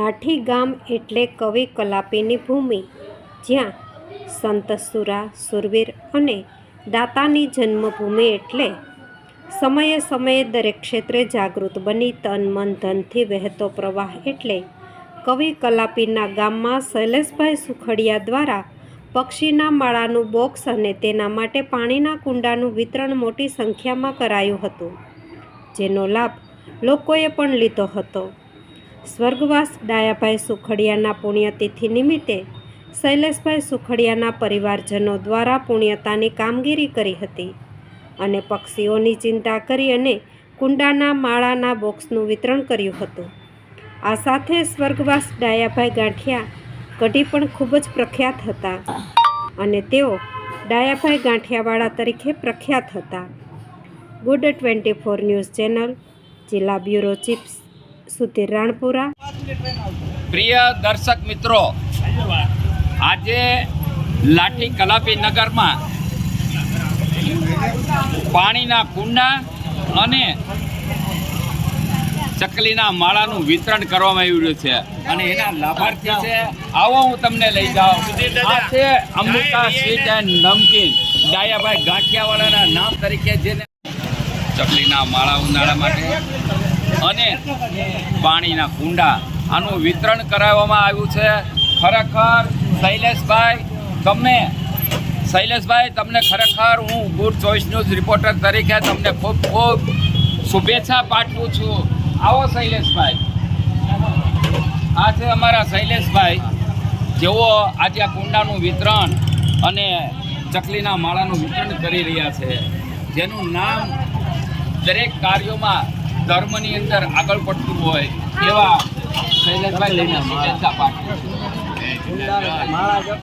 લાઠી ગામ એટલે કવિ કલાપીની ભૂમિ, જ્યાં સંત સુરા, સુરવીર અને દાતાની જન્મભૂમિ એટલે સમયે સમયે દરેક ક્ષેત્રે જાગૃત બની તન, મન, ધનથી વહેતો પ્રવાહ એટલે કવિ કલાપીના ગામમાં શૈલેષભાઈ સુખડિયા દ્વારા પક્ષીના માળાનું બોક્સ અને તેના માટે પાણીના કુંડાનું વિતરણ મોટી સંખ્યામાં કરાયું હતું, જેનો લાભ લોકોએ પણ લીધો હતો. સ્વર્ગવાસ ડાયાભાઈ સુખડિયાના પુણ્યતિથિ નિમિત્તે શૈલેષભાઈ સુખડિયાના પરિવારજનો દ્વારા પુણ્યતાની કામગીરી કરી હતી અને પક્ષીઓની ચિંતા કરી અને કુંડાના માળાના બોક્સનું વિતરણ કર્યું હતું. આ સાથે સ્વર્ગવાસ ડાયાભાઈ ગાંઠિયા કઢી પણ ખૂબ જ પ્રખ્યાત હતા અને તેઓ ડાયાભાઈ ગાંઠિયાવાળા તરીકે પ્રખ્યાત હતા. Good twenty four news channel, જિલ્લા બ્યુરો ચીફ સુધીર રાણપુરા. પ્રિય દર્શક મિત્રો, આજે લાઠી કલાપી નગરમાં પાણીના કુંડા અને ચકલીના માળાનું વિતરણ કરવામાં આવ્યું છે. અને એના લાભાર્થી છે, આવો હું તમને લઈ જાઉં. આ છે અમૃતા સ્વીટ એન્ડ નમકીન. ડાયાભાઈ ગાંઠિયાવાળાના નામ તરીકે જેને ચકલીના માળા ઉનાળા માટે અને પાણીના કુંડા. આનું વિતરણ કરાવવામાં આવ્યું છે. ખરેખર શૈલેષભાઈ તમે શૈલેષભાઈ, તમને ખરેખર હું ગુડ ચોઈસ ન્યૂઝ રિપોર્ટર તરીકે તમને ખૂબ ખૂબ શુભેચ્છા પાઠવું છું. આવો શૈલેષભાઈ. આ છે અમારા શૈલેષભાઈ જેઓ આજે આ કુંડાનું વિતરણ અને ચકલીના માળાનું વિતરણ કરી રહ્યા છે. જેનું નામ દરેક કાર્યોમાં ધર્મની અંદર આગળ પડતું હોય એવા શૈલેષભાઈ લઈને શુભેચ્છા પાઠવું